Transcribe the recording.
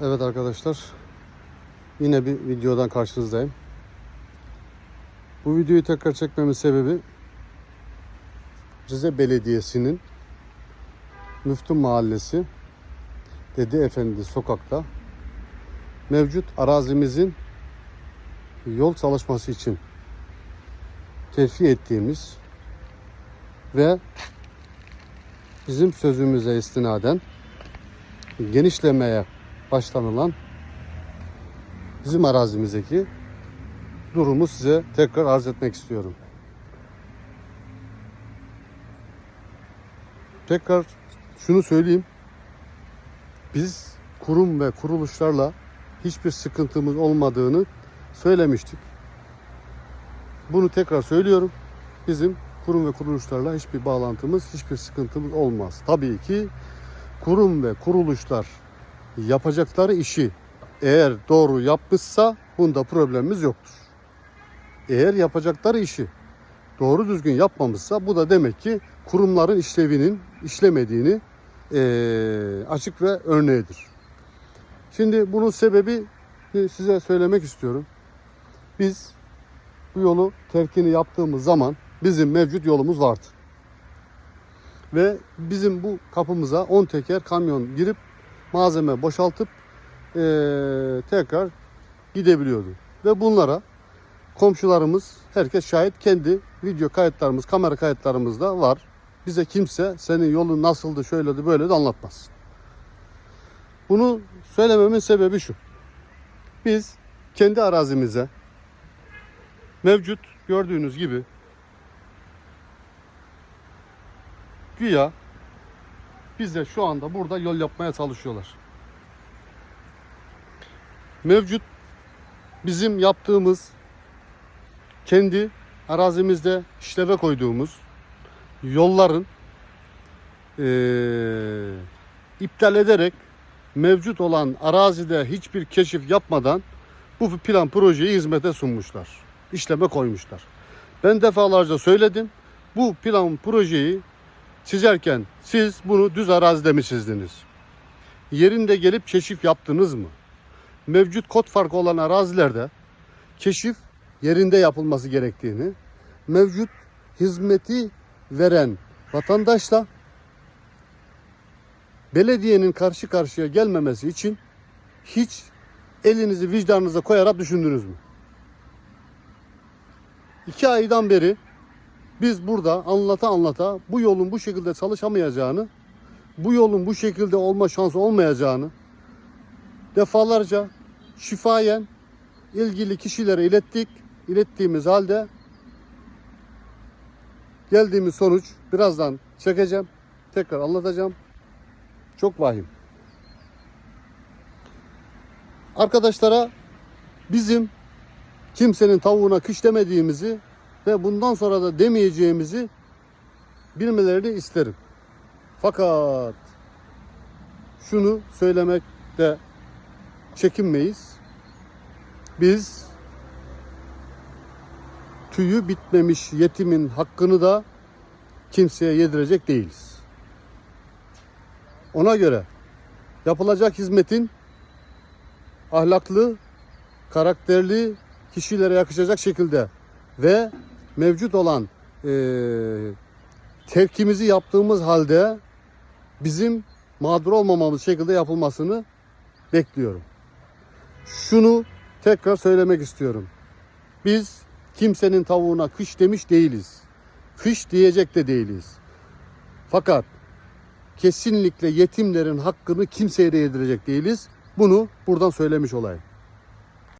Evet arkadaşlar. Yine bir videodan karşınızdayım. Bu videoyu tekrar çekmemin sebebi Rize Belediyesi'nin Müftü Mahallesi Dede Efendi sokakta mevcut arazimizin yol çalışması için terfi ettiğimiz ve bizim sözümüze istinaden genişlemeye başlanılan bizim arazimizdeki durumu size tekrar arz etmek istiyorum. Tekrar şunu söyleyeyim. Biz kurum ve kuruluşlarla hiçbir sıkıntımız olmadığını söylemiştik. Bunu tekrar söylüyorum. Bizim kurum ve kuruluşlarla hiçbir bağlantımız, hiçbir sıkıntımız olmaz. Tabii ki kurum ve kuruluşlar yapacakları işi eğer doğru yapmışsa bunda problemimiz yoktur. Eğer yapacakları işi doğru düzgün yapmamışsa bu da demek ki kurumların işlevinin işlemediğini eee, açık ve örneğidir. Şimdi bunun sebebi size söylemek istiyorum. Biz bu yolu terkini yaptığımız zaman bizim mevcut yolumuz vardı. Ve bizim bu kapımıza 10 teker kamyon girip malzeme boşaltıp eee, tekrar gidebiliyordu. Ve bunlara komşularımız, herkes şahit kendi video kayıtlarımız, kamera kayıtlarımız da var. Bize kimse senin yolun nasıldı, şöyledi, böyle de anlatmaz. Bunu söylememin sebebi şu. Biz kendi arazimize mevcut gördüğünüz gibi güya bize şu anda burada yol yapmaya çalışıyorlar. Mevcut bizim yaptığımız kendi arazimizde işleve koyduğumuz yolların eee, iptal ederek mevcut olan arazide hiçbir keşif yapmadan bu plan projeyi hizmete sunmuşlar. İşleme koymuşlar. Ben defalarca söyledim. Bu plan projeyi çizerken siz bunu düz arazide mi çizdiniz? Yerinde gelip keşif yaptınız mı? Mevcut kod farkı olan arazilerde keşif yerinde yapılması gerektiğini, mevcut hizmeti veren vatandaşla belediyenin karşı karşıya gelmemesi için hiç elinizi vicdanınıza koyarak düşündünüz mü? İki aydan beri biz burada anlata anlata bu yolun bu şekilde çalışamayacağını, bu yolun bu şekilde olma şansı olmayacağını defalarca şifayen ilgili kişilere ilettik. İlettiğimiz halde geldiğimiz sonuç birazdan çekeceğim. Tekrar anlatacağım. Çok vahim. Arkadaşlara bizim kimsenin tavuğuna kış demediğimizi ve bundan sonra da demeyeceğimizi bilmelerini isterim. Fakat şunu söylemekte çekinmeyiz. Biz tüyü bitmemiş yetimin hakkını da kimseye yedirecek değiliz. Ona göre yapılacak hizmetin ahlaklı, karakterli kişilere yakışacak şekilde ve mevcut olan eee tevkimizi yaptığımız halde bizim mağdur olmamamız şekilde yapılmasını bekliyorum. Şunu tekrar söylemek istiyorum. Biz kimsenin tavuğuna kış demiş değiliz. Kış diyecek de değiliz. Fakat kesinlikle yetimlerin hakkını kimseye de yedirecek değiliz. Bunu buradan söylemiş olayım.